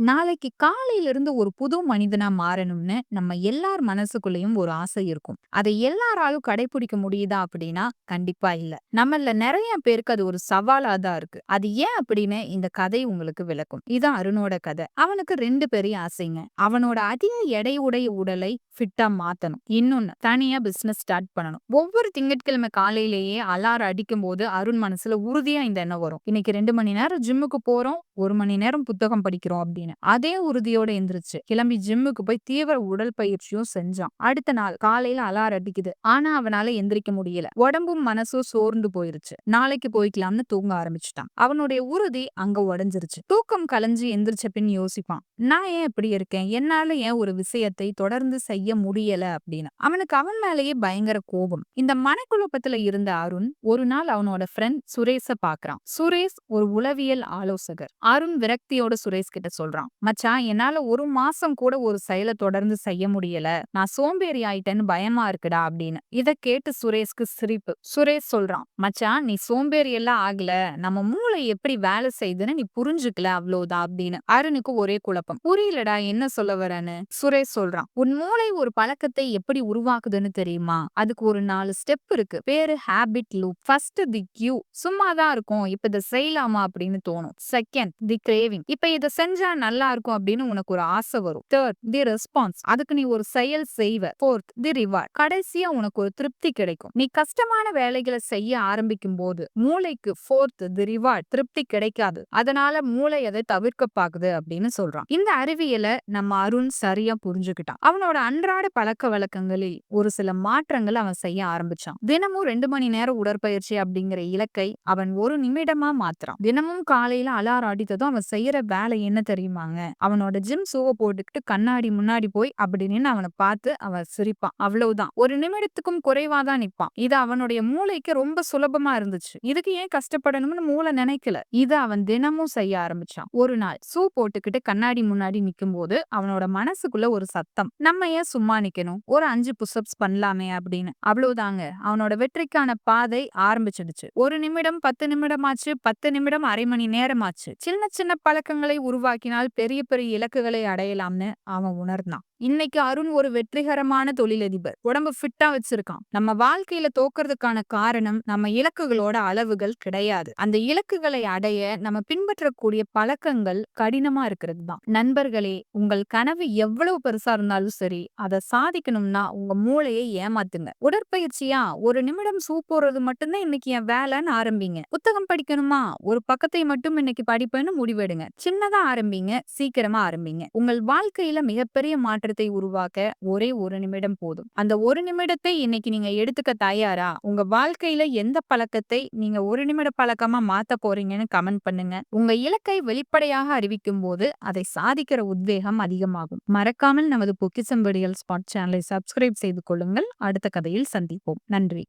நாளைக்கு காலையில இருந்து ஒரு புது மனிதனா மாறணும்னு நம்ம எல்லார் மனசுக்குள்ளேயும் ஒரு ஆசை இருக்கும். அதை எல்லாராலும் கடைபிடிக்க முடியுதா அப்படின்னா கண்டிப்பா இல்ல. நம்மள நிறைய பேருக்கு அது ஒரு சவாலா தான் இருக்கு. அது ஏன் அப்படின்னு இந்த கதை உங்களுக்கு விளக்கும். இதான் அருணோட கதை. அவனுக்கு ரெண்டு பெரிய ஆசைங்க. அவனோட அதிக எடையுடைய உடலை ஃபிட்டா மாத்தணும். இன்னொன்னு தனியா பிசினஸ் ஸ்டார்ட் பண்ணணும். ஒவ்வொரு திங்கட்கிழமை காலையிலேயே அலாரம் அடிக்கும் போது அருண் மனசுல உறுதியா இந்த எண்ணம் வரும். இன்னைக்கு ரெண்டு மணி நேரம் ஜிம்முக்கு போறோம். ஒரு மணி நேரம் புத்தகம் படிக்கிறோம் அப்படின்னு. அதே உறுதியோட எந்திரிச்சு கிளம்பி ஜிம்முக்கு போய் தீவிர உடல் பயிற்சியும் செஞ்சான். அடுத்த நாள் காலையில அலாரம் அடிக்குது. ஆனா அவனால எந்திரிக்க முடியல. உடம்பும் மனசும் சோர்ந்து போயிருச்சு. நாளைக்கு போய்க்கலாம்னு தூங்க ஆரம்பிச்சுட்டான். அவனுடைய உறுதி அங்க உடஞ்சிருச்சு. தூக்கம் கலைஞ்சு எந்திரிச்ச பின் யோசிப்பான். நான் ஏன் இப்படி இருக்கேன்? என்னால ஏன் ஒரு விஷயத்தை தொடர்ந்து செய்ய முடியல? அப்படின்னு. அவனுக்கு அவன் மேலேயே பயங்கர கோபம். இந்த மனக்குழப்பத்துல இருந்த அருண் ஒரு நாள் அவனோட ஃப்ரெண்ட் சுரேஷ பாக்குறான் சுரேஷ் ஒரு உளவியல் ஆலோசகர். அருண் விரக்தியோட சுரேஷ் கிட்ட சொல்றான். சொல்றான். மச்சான் என்னால ஒரு மாசம் கூட ஒரு செயலை தொடர்ந்து செய்ய முடியல. நான் சோம்பேறி ஆயிட்டேன்னு பயமா இருக்குடா அப்படின்னு. இத கேட்டு சுரேஷ்க்கு சிரிப்பு. சுரேஷ் சொல்றான் மச்சான் நீ சோம்பேறி எல்லாம் ஆகல. நம்ம மூளை எப்படி வேலை செய்யுதுன்னு நீ புரிஞ்சுக்கல அவ்வளவுதான் அப்படின்னு. அருணுக்கு ஒரே குழப்பம். புரியலடா என்ன சொல்ல வரேன்னு? சுரேஷ் சொல்றான் உன் மூளை ஒரு பழக்கத்தை எப்படி உருவாக்குதுன்னு தெரியுமா? அதுக்கு ஒரு நாலு ஸ்டெப் இருக்கு. பேரு habit loop first the cue சும்மா தான் இருக்கும். இப்ப இதை செய்யலாமா? அப்படின்னு தோணும். செகண்ட் தி கிரேவிங் இப்ப இதை செஞ்சா நல்லா இருக்கும் அப்படின்னு உனக்கு ஒரு ஆசை வரும். தேர்ட் தி ரெஸ்பான்ஸ் அதுக்கு நீ ஒரு செயல் செய்வ. ஃபோர்த் தி ரிவார்ட் கடைசியா உனக்கு ஒரு திருப்தி கிடைக்கும். நீ கஷ்டமான வேலைகளை செய்ய ஆரம்பிக்கும் போது மூளைக்கு ஃபோர்த் தி ரிவார்ட் திருப்தி கிடைக்காது. அதனால மூளை அதை தவிர்க்க பாக்குது அப்படின்னு சொல்றான். இந்த அறிவியலை நம்ம அருண் சரியா புரிஞ்சுக்கிட்டான். அவனோட அன்றாட பழக்க வழக்கங்களில் ஒரு சில மாற்றங்கள் அவன் செய்ய ஆரம்பிச்சான். தினமும் ரெண்டு மணி நேரம் உடற்பயிற்சி அப்படிங்கிற இலக்கை அவன் ஒரு நிமிடமா மாத்துறான். தினமும் காலையில அலாரம் அடித்ததும் அவன் செய்யற வேலை என்ன தெரியுமா? பண்ணுவாங்க அவனோட ஜிம் ஷூவை போட்டுக்கிட்டு கண்ணாடி முன்னாடி போய் அப்படி நின்று அவனை பார்த்து அவன் சிரிப்பான். அவ்வளவுதான். ஒரு நிமிடத்துக்கும் குறைவா தான் இது அவனுடைய மூளைக்கு ரொம்ப சுலபமா இருந்துச்சு. இதுக்கு ஏன் கஷ்டப்படணும்னு மூளை நினைக்கல. இது அவன் தினமும் செய்ய ஆரம்பிச்சான். ஒரு நாள் ஷூ போட்டுக்கிட்டு கண்ணாடி முன்னாடி நிக்கும் போது அவனோட மனசுக்குள்ள ஒரு சத்தம். நம்ம ஏன் சும்மா நிக்கணும்? ஒரு அஞ்சு புஷ்அப்ஸ் பண்ணலாமே அப்படின்னு. அவ்வளவுதாங்க. அவனோட வெற்றிக்கான பாதை ஆரம்பிச்சிடுச்சு. ஒரு நிமிடம் பத்து நிமிடமாச்சு. பத்து நிமிடம் அரை மணி நேரமாச்சு. சின்ன சின்ன பழக்கங்களை உருவாக்கினால் பெரிய பெரிய இலக்குகளை அடையலாம்னு அவன் உணர்ந்தான். இன்னைக்கு அருண் ஒரு வெற்றிகரமான தொழிலதிபர். உடம்பு ஃபிட்டா வச்சிருக்கான். நம்ம வாழ்க்கையில தோக்கிறதுக்கான காரணம் நம்ம இலக்குகளோட அளவுகள் கிடையாது. அந்த இலக்குகளை அடைய நம்ம பின்பற்றக்கூடிய பழக்கங்கள் கடினமா இருக்கிறது தான். நண்பர்களே உங்கள் கனவு எவ்வளவு பெருசா இருந்தாலும் சரி அதை சாதிக்கணும்னா உங்க மூளையை ஏமாத்துங்க. உடற்பயிற்சியா? ஒரு நிமிடம் சூ போறது மட்டும்தான் இன்னைக்கு என் வேலைன்னு ஆரம்பிங்க. புத்தகம் படிக்கணுமா? ஒரு பக்கத்தை மட்டும் இன்னைக்கு படிப்பேன்னு முடிவெடுங்க. சின்னதா ஆரம்பிங்க சீக்கிரமா ஆரம்பிங்க. உங்கள் வாழ்க்கையில மிகப்பெரிய மாற்றம் மாற்றத்தை உருவாக்க ஒரே ஒரு நிமிடம் போதும். அந்த ஒரு நிமிடத்தை இன்னைக்கு நீங்க எடுத்துக்க தயாரா? உங்க வாழ்க்கையில எந்த பழக்கத்தை நீங்க ஒரு நிமிட பழக்கமா மாத்த போறீங்கன்னு கமெண்ட் பண்ணுங்க. உங்க இலக்கை வெளிப்படையாக அறிவிக்கும் போது அதை சாதிக்கிற உத்வேகம் அதிகமாகும். மறக்காமல் நமது பொக்கிசம்படிகள் ஸ்பாட் சேனலை சப்ஸ்கிரைப் செய்து கொள்ளுங்கள். அடுத்த கதையில் சந்திப்போம். நன்றி.